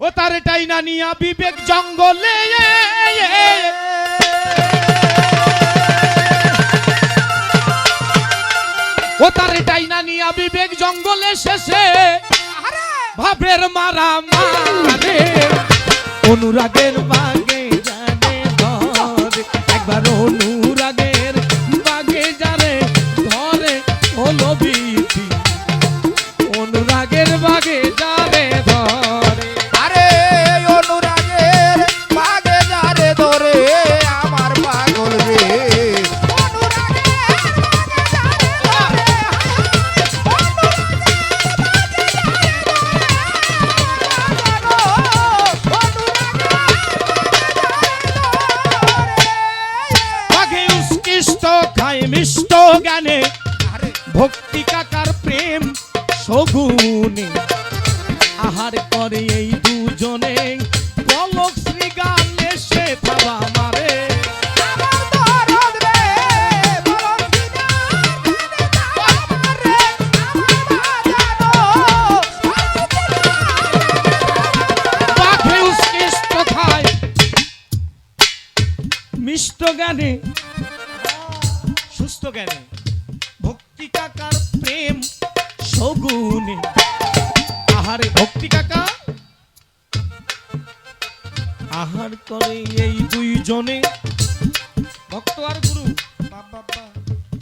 ও তার টাইনা নিয়া বিবেক জঙ্গলে। ও তার টাইনা নিয়া বিবেক জঙ্গলে শেষে ভাবের মারা মারে অনুরাগের বাগে সগুনে আহার করে এই দুজনে। পলক শ্রীগানে সে থাবা মারে। মিষ্ট সুস্থ জ্ঞানে। আহারে ভক্তি কাকা। আহার করে এই দুইজনে। ভক্ত আর গুরু।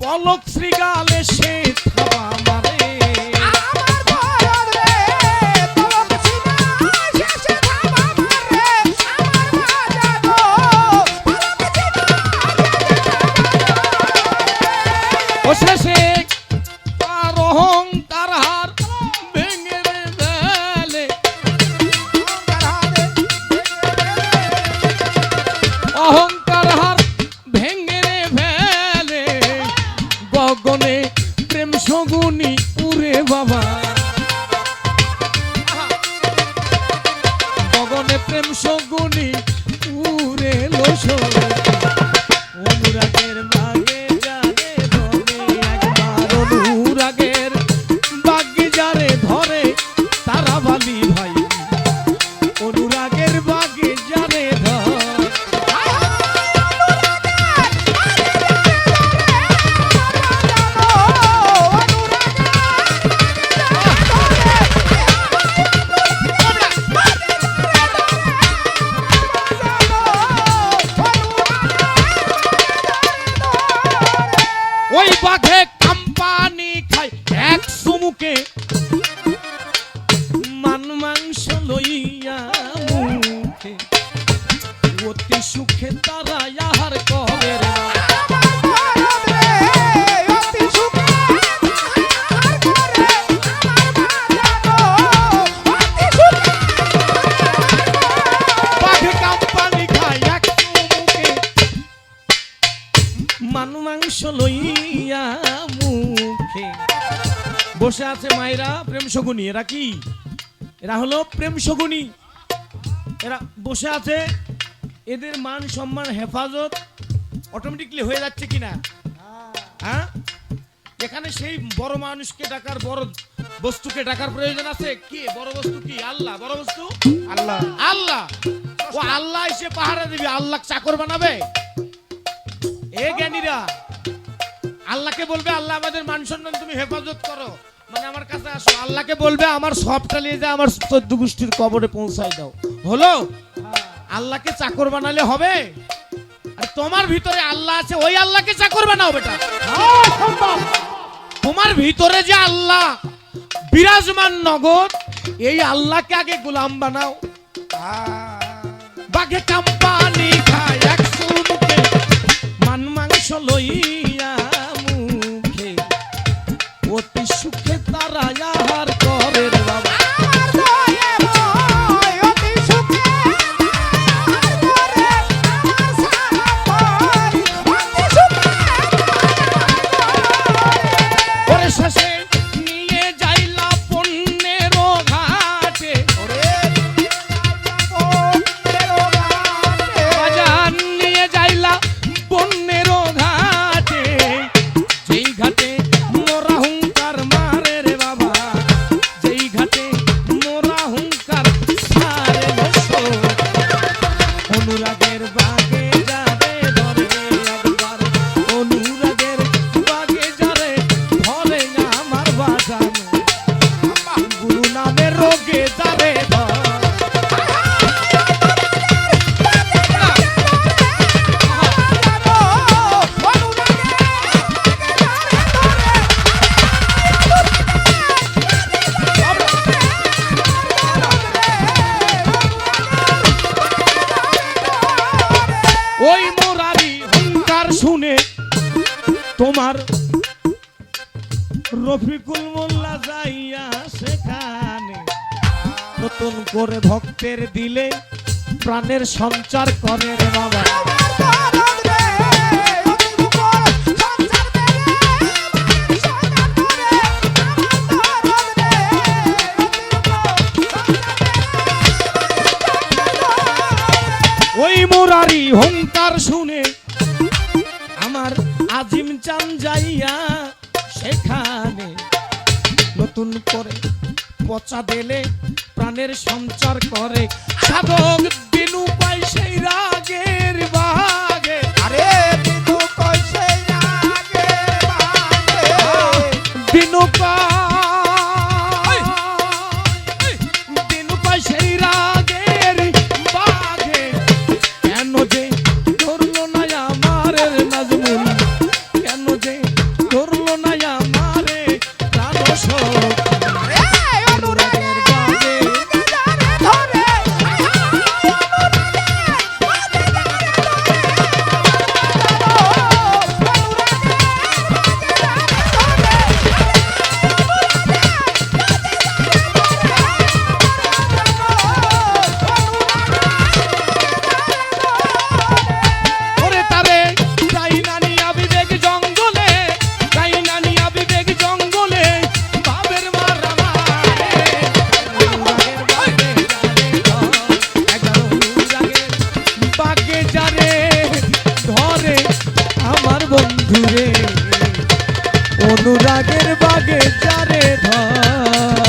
পলক শ্রীগালে সে থাবা মারে। ও শেষে অনুরাগের বাগে সুখে তারা আহার লইয়া মুখে। বসে আছে মায়েরা প্রেম শগুনি, এরা কি? এরা হলো প্রেম শগুনি। এরা বসে আছে এদের মান সম্মান হেফাজত অটোমেটিকলি হয়ে যাচ্ছে কিনা? হ্যাঁ? এখানে সেই বড় মানুষকে ডাকার বড় বস্তুকে ডাকার প্রয়োজন আছে? কি? বড় বস্তু কি? আল্লাহ। বড় বস্তু? আল্লাহ। আল্লাহ। ও আল্লাহ এসে পাহারা দিবি। আল্লাহ চাকর বানাবে? এ জ্ঞানীরা আল্লাহকে বলবে আল্লাহ আমাদের মান সম্মান তুমি হেফাজত করো। মানে আমার কাছে আসো। আল্লাহকে বলবে আমার সবটা নিয়ে যা আমার চোদ্দ গোষ্ঠীর কবরে পৌঁছাই দাও। হলো? আল্লাহকে চাকর বানালে হবে? আর তোমার ভিতরে আল্লাহ আছে, ওই আল্লাহকে চাকর বানাও বেটা। তোমার ভিতরে যে আল্লাহ, বিরাজমান নগদ, এই আল্লাহকে আগে গোলাম বানাও। বাঘে কাম্পানি খায় মুখে মান মাংস লইয়া রফিকুল মোল্লা যাইয়া সেখানে নতুন করে ভক্তের দিলে প্রাণের সঞ্চার করে রে বাবা। ওই শুনে আমার আজিম চান যাইয়া করে পচা দিলে প্রাণের সঞ্চার করে। সাধক যারে ধরে আমার বন্ধুরে। অনুরাগের বাগে যারে ধরে।